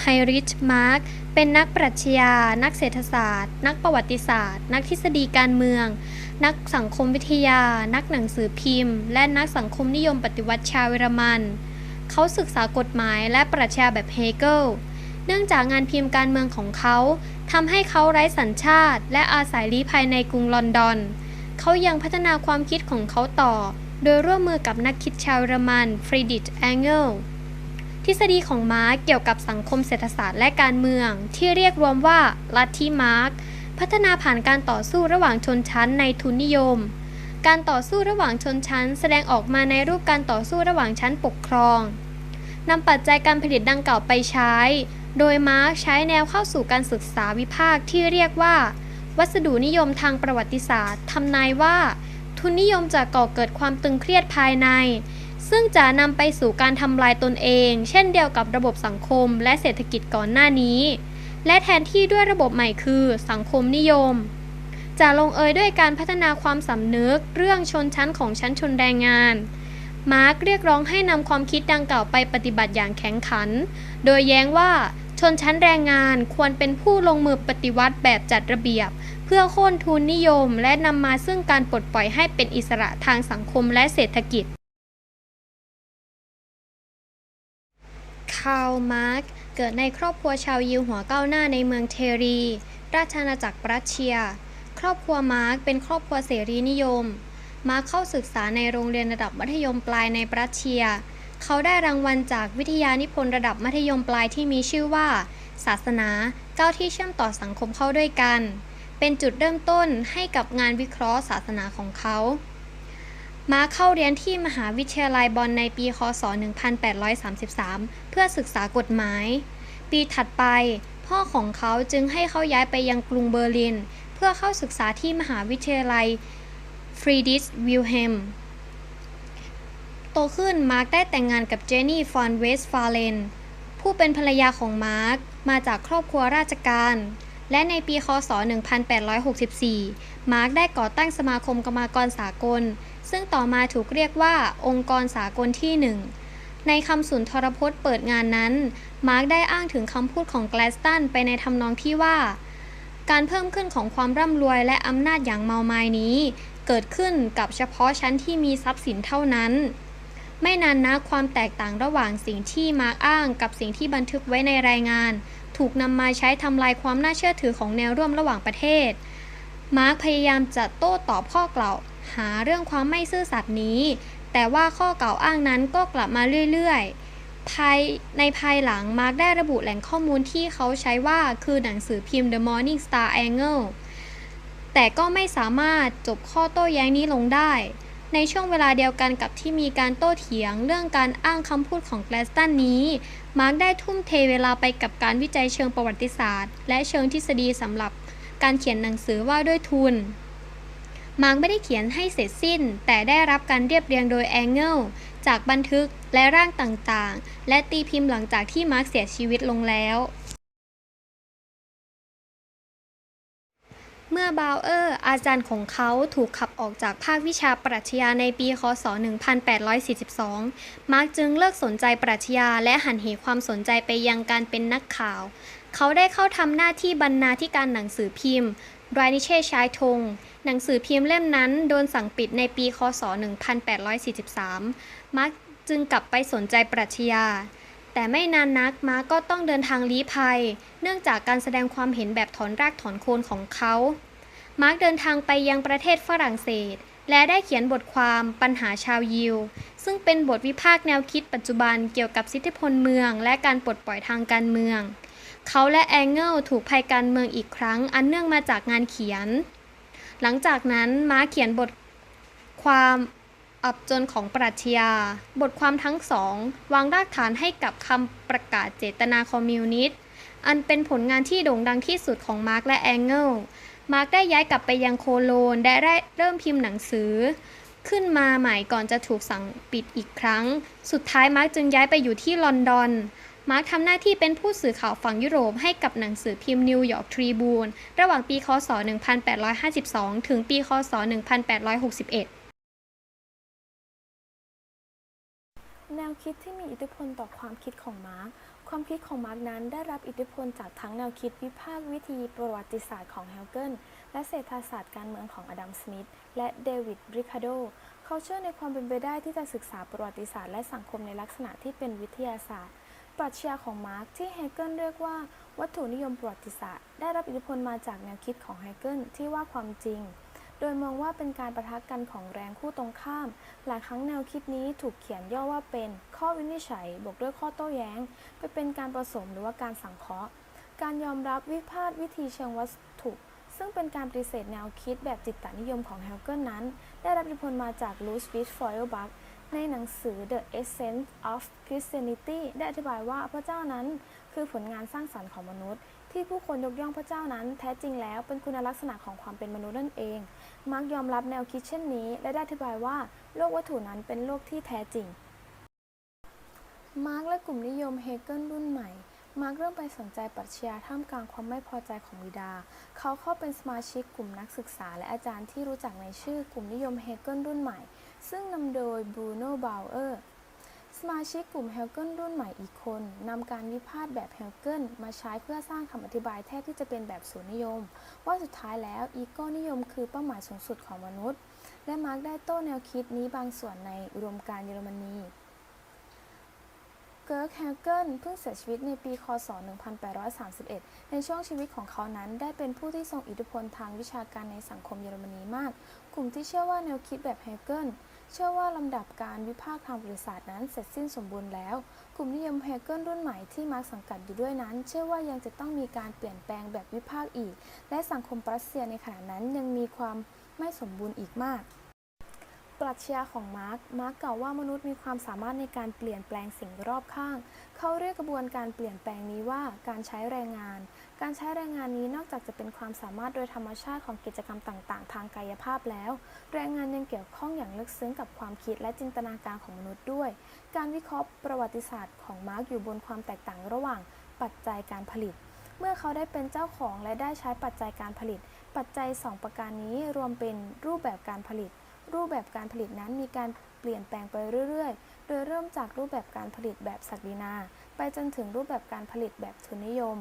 ไฮริช มาร์กเป็นนักปรัชญา นักเศรษฐศาสตร์ นักประวัติศาสตร์ นักทฤษฎีการเมือง นักสังคมวิทยา นักหนังสือพิมพ์ และนักสังคมนิยมปฏิวัติชาวเยอรมัน เขาศึกษากฎหมายและปรัชญาแบบเฮเกล เนื่องจากงานพิมพ์การเมืองของเขาทำให้เขาไร้สัญชาติ และอาศัยลี้ภัยในกรุงลอนดอน เขายังพัฒนาความคิดของเขาต่อ โดยร่วมมือกับนักคิดชาวเยอรมันฟรีดิชแองเกิล ทฤษฎีของมาร์กเกี่ยวกับสังคมเศรษฐศาสตร์และการเมือง ที่เรียกรวมว่าลัทธิมาร์กพัฒนาผ่านการต่อสู้ระหว่างชนชั้นในทุนนิยม การต่อสู้ระหว่างชนชั้น แสดงออกมาในรูปการต่อสู้ระหว่างชั้นปกครองนำปัจจัยการผลิตดังกล่าวไปใช้ โดยมาร์กใช้แนวเข้าสู่การศึกษาวิพากษ์ที่เรียกว่า วัสดุนิยมทางประวัติศาสตร์ทำนายว่า ทุนนิยมจะก่อเกิดความตึงเครียดภายใน ซึ่งจะนำไปสู่การทำลายตนเอง เช่นเดียวกับระบบสังคมและเศรษฐกิจก่อนหน้านี้ และแทนที่ด้วยระบบใหม่คือสังคมนิยม จะลงเอยด้วยการพัฒนาความสำนึกเรื่องชนชั้นของชั้นชนแรงงาน มาร์กเรียกร้องให้นำความคิดดังกล่าวไปปฏิบัติอย่างแข็งขัน โดยแย้งว่าชนชั้นแรงงานควรเป็นผู้ลงมือปฏิวัติแบบจัดระเบียบ เพื่อโค่นทุนนิยม และนำมาซึ่งการปลดปล่อยให้เป็นอิสระทางสังคมและเศรษฐกิจ คาร์ล มาร์กเกิดในครอบครัวชาวยิวหัวก้าวหน้าในเมืองเทรี ราชอาณาจักรรัสเซีย ครอบครัวมาร์กเป็นครอบครัวเสรีนิยม มาร์กเข้าศึกษาในโรงเรียนระดับมัธยมปลายในปรัสเซีย เขาได้รางวัลจากวิทยานิพนธ์ระดับมัธยมปลายที่มีชื่อว่า ศาสนาก้าวที่เชื่อมต่อสังคมเข้าด้วยกัน เป็นจุดเริ่มต้นให้กับงานวิเคราะห์ศาสนาของเขา มาเข้าเรียนที่มหาวิทยาลัยบอนในปี คศ 1833 เพื่อศึกษากฎหมาย ปีถัดไป พ่อของเขาจึงให้เขาย้ายไปยังกรุงเบอร์ลิน เพื่อเข้าศึกษาที่มหาวิทยาลัยฟรีดิชวิลเฮมโตขึ้นมาร์กได้แต่งงานกับเจนนี่ฟอนเวสฟาเลนผู้เป็นภรรยาของมาร์กมาจากครอบครัวราชการ และในปี คศ 1864 มาร์กได้ก่อตั้งสมาคมกรรมากรสากล ซึ่งต่อมาถูกเรียกว่าองค์กรสากลที่หนึ่งในคำสุนทรพจน์เปิดงานนั้น มาร์กได้อ้างถึงคำพูดของแกลสตันไปในทำนองที่ว่า การเพิ่มขึ้นของความร่ำรวยและอำนาจอย่างเมามายนี้ เกิดขึ้นกับเฉพาะชั้นที่มีทรัพย์สินเท่านั้น ไม่นานนักความแตกต่างระหว่างสิ่งที่มาร์กอ้างกับสิ่งที่บันทึกไว้ในรายงาน ถูกนำมาใช้ทำลายความน่าเชื่อถือของแนวร่วมระหว่างประเทศ มาร์กพยายามจะโต้ตอบข้อกล่าว หาเรื่องความไม่ซื่อสัตย์นี้ แต่ว่าข้อกล่าวอ้างนั้นก็กลับมาเรื่อยๆภายในภายหลังมาร์กได้ระบุแหล่งข้อมูลที่เขาใช้ว่าคือหนังสือพิมพ์ The Morning Star Angle แต่ก็ไม่สามารถจบข้อโต้แย้งนี้ลงได้ ในช่วงเวลาเดียวกันกับที่มีการโต้เถียงเรื่องการอ้างคำพูดของแกลสตันนี้ มาร์กได้ทุ่มเทเวลาไปกับการวิจัยเชิงประวัติศาสตร์ และเชิงทฤษฎีสำหรับการเขียนหนังสือว่าด้วยทุน มาร์กไม่ได้เขียนให้เสร็จสิ้น แต่ได้รับการเรียบเรียงโดยแองเกิลจากบันทึกและร่างต่างๆ และตีพิมพ์หลังจากที่มาร์กเสียชีวิตลงแล้ว เมื่อบาวเออร์อาจารย์ของเขาถูกขับออกจากภาควิชาปรัชญาในปี คศ 1842 มาร์กจึงเลิกสนใจปรัชญาและหันเหความสนใจไปยังการเป็นนักข่าว เขาได้เข้าทำหน้าที่บรรณาธิการหนังสือพิมพ์ไรนิเช่ชายทง หนังสือพิมพ์เล่มนั้นโดนสั่งปิดในปีคศ 1843 มาร์กจึงกลับไปสนใจปรัชญา แต่ไม่นานนักมาร์กก็ต้องเดินทางลี้ภัย เนื่องจากการแสดงความเห็นแบบถอนรากถอนโคนของเขา มาร์กเดินทางไปยังประเทศฝรั่งเศส และได้เขียนบทความปัญหาชาวยิว ซึ่งเป็นบทวิพากษ์แนวคิดปัจจุบันเกี่ยวกับสิทธิพลเมือง และการปลดปล่อยทางการเมือง เขาและแองเกิลถูกภัยการเมืองอีกครั้งอันเนื่องมาจากงานเขียน หลังจากนั้นมาเขียนบทความอับจนของปรัชญา บทความทั้งสอง วางรากฐานให้กับคำประกาศเจตนาคอมมิวนิสต์ อันเป็นผลงานที่โด่งดังที่สุดของมาร์กและแองเกิล มาร์กได้ย้ายกลับไปยังโคโลนและได้เริ่มพิมพ์หนังสือ ขึ้นมาใหม่ก่อนจะถูกสั่งปิดอีกครั้ง สุดท้ายมาร์กจึงย้ายไปอยู่ที่ลอนดอน มาร์กทำหน้าที่เป็นผู้สื่อข่าวฝั่งยุโรปให้กับหนังสือพิมพ์นิวยอร์กทรีบูนระหว่างปี คศ 1852 ถึงปี คศ 1861แนวคิดที่มีอิทธิพลต่อความคิดของมาร์กความคิดของมาร์กนั้นได้รับอิทธิพลจากทั้งแนวคิดวิพากษ์วิธีประวัติศาสตร์ของเฮลเกนและเศรษฐศาสตร์การเมืองของอดัม สมิธและเดวิด ริคาโด เขาเชื่อในความเป็นไปได้ที่จะศึกษาประวัติศาสตร์และสังคมในลักษณะที่เป็นวิทยาศาสตร์ ปรัชญาของมาร์กที่เฮเกิลเรียกว่าวัตถุนิยมประวัติศาสตร์ ได้รับอิทธิพลมาจากแนวคิดของเฮเกิลที่ว่าความจริง โดยมองว่าเป็นการประทะกันของแรงคู่ตรงข้าม หลายครั้งแนวคิดนี้ถูกเขียนย่อว่าเป็นข้อวินิจฉัยบวกด้วยข้อโต้แย้ง ไปเป็นการผสมหรือว่าการสังเคราะห์ การยอมรับวิพากษ์วิธีเชิงวัตถุซึ่งเป็นการปฏิเสธแนวคิดแบบจิตตนิยมของเฮเกิลนั้น ได้รับอิทธิพลมาจากลูสวิทฟอยล์บัค ในหนังสือ The Essence of Christianity ได้อธิบายว่าพระเจ้านั้นคือผลงานสร้างสรรค์ของมนุษย์ ที่ผู้คนยกย่องพระเจ้านั้น แท้จริงแล้วเป็นคุณลักษณะของความเป็นมนุษย์นั่นเอง มาร์กยอมรับแนวคิดเช่นนี้ และได้อธิบายว่าโลกวัตถุนั้นเป็นโลกที่แท้จริง มาร์กและกลุ่มนิยมเฮเกิลรุ่นใหม่มาร์กเริ่มไปสนใจปรัชญาท่ามกลางความไม่พอใจของบิดา เขาเข้าเป็นสมาชิกกลุ่มนักศึกษาและอาจารย์ที่รู้จักในชื่อกลุ่มนิยมเฮเกิลรุ่นใหม่ ซึ่งนำโดยบรูโน่บาวเออร์สมาชิกกลุ่มเฮลเกิลรุ่นใหม่อีกคนนำการวิพากษ์แบบเฮลเกิลมาใช้เพื่อสร้างคำอธิบายแทบที่จะเป็นแบบศูนย์นิยม ว่าสุดท้ายแล้วอีโก้นิยมคือเป้าหมายสูงสุดของมนุษย์ และมาร์กได้โต้แนวคิดนี้บางส่วนในอุดมการเยอรมนีเกิร์กแฮเกิลเพิ่งเสียชีวิตในปี คศ 1831 ในช่วงชีวิตของเขานั้นได้เป็นผู้ที่ทรงอิทธิพลทางวิชาการในสังคมเยอรมนีมาก กลุ่มที่เชื่อว่าแนวคิดแบบเฮเกิล เชื่อว่าลำดับการวิพากษ์ทางบริษัทนั้นเสร็จสิ้นสมบูรณ์แล้ว กลุ่มนิยมเฮเกิลรุ่นใหม่ที่มาร์กสังกัดอยู่ด้วยนั้น เชื่อว่ายังจะต้องมีการเปลี่ยนแปลงแบบวิพากษ์อีก และสังคมรัสเซียในขณะนั้นยังมีความไม่สมบูรณ์อีกมาก ปรัชญาของมาร์กมาร์กกล่าวว่ามนุษย์มีความสามารถในการเปลี่ยนแปลงสิ่งรอบข้าง เขาเรียกกระบวนการเปลี่ยนแปลงนี้ว่าการใช้แรงงาน การใช้แรงงานนี้นอกจากจะเป็นความสามารถโดยธรรมชาติของกิจกรรมต่างๆ ทางกายภาพแล้ว แรงงานยังเกี่ยวข้องอย่างลึกซึ้งกับความคิดและจินตนาการของมนุษย์ด้วย การวิเคราะห์ประวัติศาสตร์ของมาร์กอยู่บนความแตกต่างระหว่าง ปัจจัยการผลิต เมื่อเขาได้เป็นเจ้าของและได้ใช้ปัจจัยการผลิต ปัจจัย 2 ประการนี้รวมเป็นรูปแบบการผลิต รูปแบบการผลิตนั้นมีการเปลี่ยนแปลงไปเรื่อยๆ โดยเริ่มจากรูปแบบการผลิตแบบศักดินา ไปจนถึงรูปแบบการผลิตแบบทุนนิยม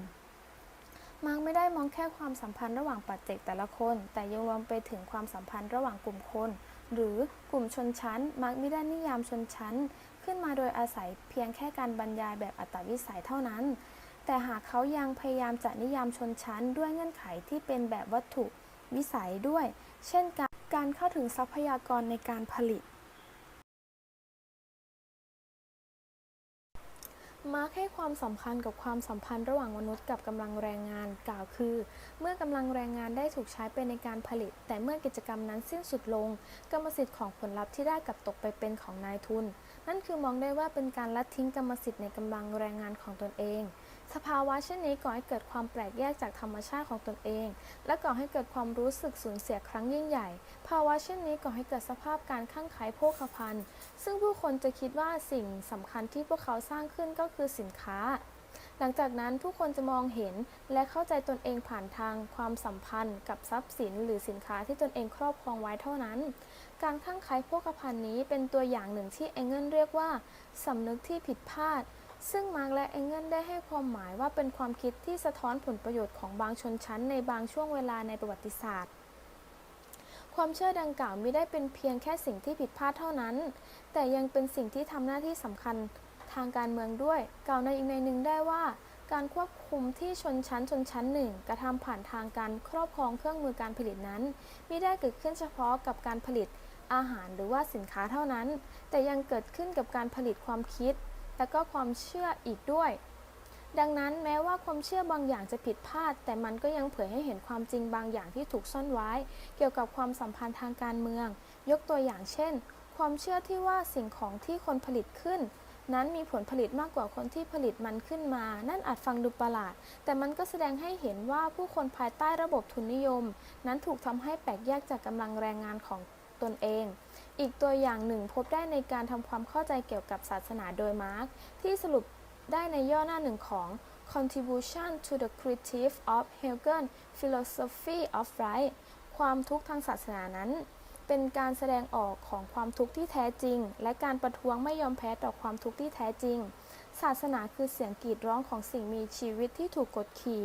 มาร์กไม่ได้มองแค่ความสัมพันธ์ระหว่างปัจเจกแต่ละคน แต่ยังรวมไปถึงความสัมพันธ์ระหว่างกลุ่มคน หรือกลุ่มชนชั้นมาร์กไม่ได้นิยามชนชั้น ขึ้นมาโดยอาศัยเพียงแค่การบรรยายแบบอัตวิสัยเท่านั้น แต่หากเขายังพยายามจะนิยามชนชั้นด้วยเงื่อนไขที่เป็นแบบวัตถุวิสัยด้วย เช่นการ การเข้าถึงทรัพยากรในการผลิต มาร์กให้ความสำคัญกับความสัมพันธ์ระหว่างมนุษย์กับกำลังแรงงาน กล่าวคือ เมื่อกำลังแรงงานได้ถูกใช้ไปในการผลิต แต่เมื่อกิจกรรมนั้นสิ้นสุดลง กรรมสิทธิ์ของผลลัพธ์ที่ได้กลับตกไปเป็นของนายทุน นั่นคือมองได้ว่าเป็นการละทิ้งกรรมสิทธิ์ในกำลังแรงงานของตนเอง สภาวะเช่นนี้ก่อให้เกิดความแปลกแยกจากธรรมชาติของตนเอง และก่อให้เกิดความรู้สึกสูญเสียครั้งยิ่งใหญ่ ภาวะเช่นนี้ก่อให้เกิดสภาพการข้างขายโภคภัณฑ์ ซึ่งผู้คนจะคิดว่าสิ่งสำคัญที่พวกเขาสร้างขึ้นก็คือสินค้า หลังจากนั้นผู้คนจะมองเห็นและเข้าใจตนเองผ่านทางความสัมพันธ์ กับทรัพย์สินหรือสินค้าที่ตนเองครอบครองไว้เท่านั้น การข้างขายโภคภัณฑ์นี้เป็นตัวอย่างหนึ่งที่เอเกิลเรียกว่าสำนึกที่ผิดพลาด ซึ่งมาร์กและเองเกิลได้ให้ความหมายว่าเป็นความคิดที่สะท้อนผลประโยชน์ของบางชนชั้นในบางช่วงเวลาในประวัติศาสตร์ ความเชื่อดังกล่าวไม่ได้เป็นเพียงแค่สิ่งที่ผิดพลาดเท่านั้น แต่ยังเป็นสิ่งที่ทำหน้าที่สำคัญทางการเมืองด้วย กล่าวในอีกในหนึ่งได้ว่า การควบคุมที่ชนชั้นชนชั้นหนึ่งกระทำผ่านทางการครอบครองเครื่องมือการผลิตนั้นไม่ได้เกิดขึ้นเฉพาะกับการผลิตอาหารหรือว่าสินค้าเท่านั้น แต่ยังเกิดขึ้นกับการผลิตความคิด และก็ความเชื่ออีกด้วย ดังนั้นแม้ว่าความเชื่อบางอย่างจะผิดพลาด แต่มันก็ยังเผยให้เห็นความจริงบางอย่างที่ถูกซ่อนไว้ เกี่ยวกับความสัมพันธ์ทางการเมือง ยกตัวอย่างเช่น ความเชื่อที่ว่าสิ่งของที่คนผลิตขึ้น นั้นมีผลผลิตมากกว่าคนที่ผลิตมันขึ้นมา นั่นอาจฟังดูประหลาด แต่มันก็แสดงให้เห็นว่าผู้คนภายใต้ระบบทุนนิยม นั้นถูกทำให้แปลกแยกจากกำลังแรงงานของ ตนเอง อีกตัวอย่างหนึ่งพบได้ในการทำความเข้าใจเกี่ยวกับศาสนาโดยมาร์กที่สรุปได้ในย่อหน้าหนึ่งของ Contribution to the Critique of Hegel Philosophy of Right ความทุกข์ทางศาสนานั้น เป็นการแสดงออกของความทุกข์ที่แท้จริง และการประท้วงไม่ยอมแพ้ต่อความทุกข์ที่แท้จริง ศาสนาคือเสียงกรีดร้องของสิ่งมีชีวิตที่ถูกกดขี่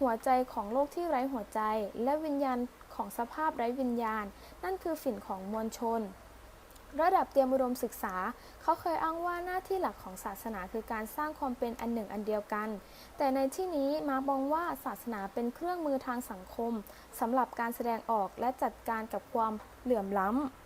หัวใจของโลกที่ไร้หัวใจ และวิญญาณ ของสภาพไร้วิญญาณ นั่นคือฝิ่นของมวลชน ระดับเตรียมอุดมศึกษา เขาเคยอ้างว่าหน้าที่หลักของศาสนาคือการสร้างความเป็นอันหนึ่งอันเดียวกัน แต่ในที่นี้มาร์กมองว่าศาสนาเป็นเครื่องมือทางสังคมสำหรับการแสดงออกและจัดการกับความเหลื่อมล้ำ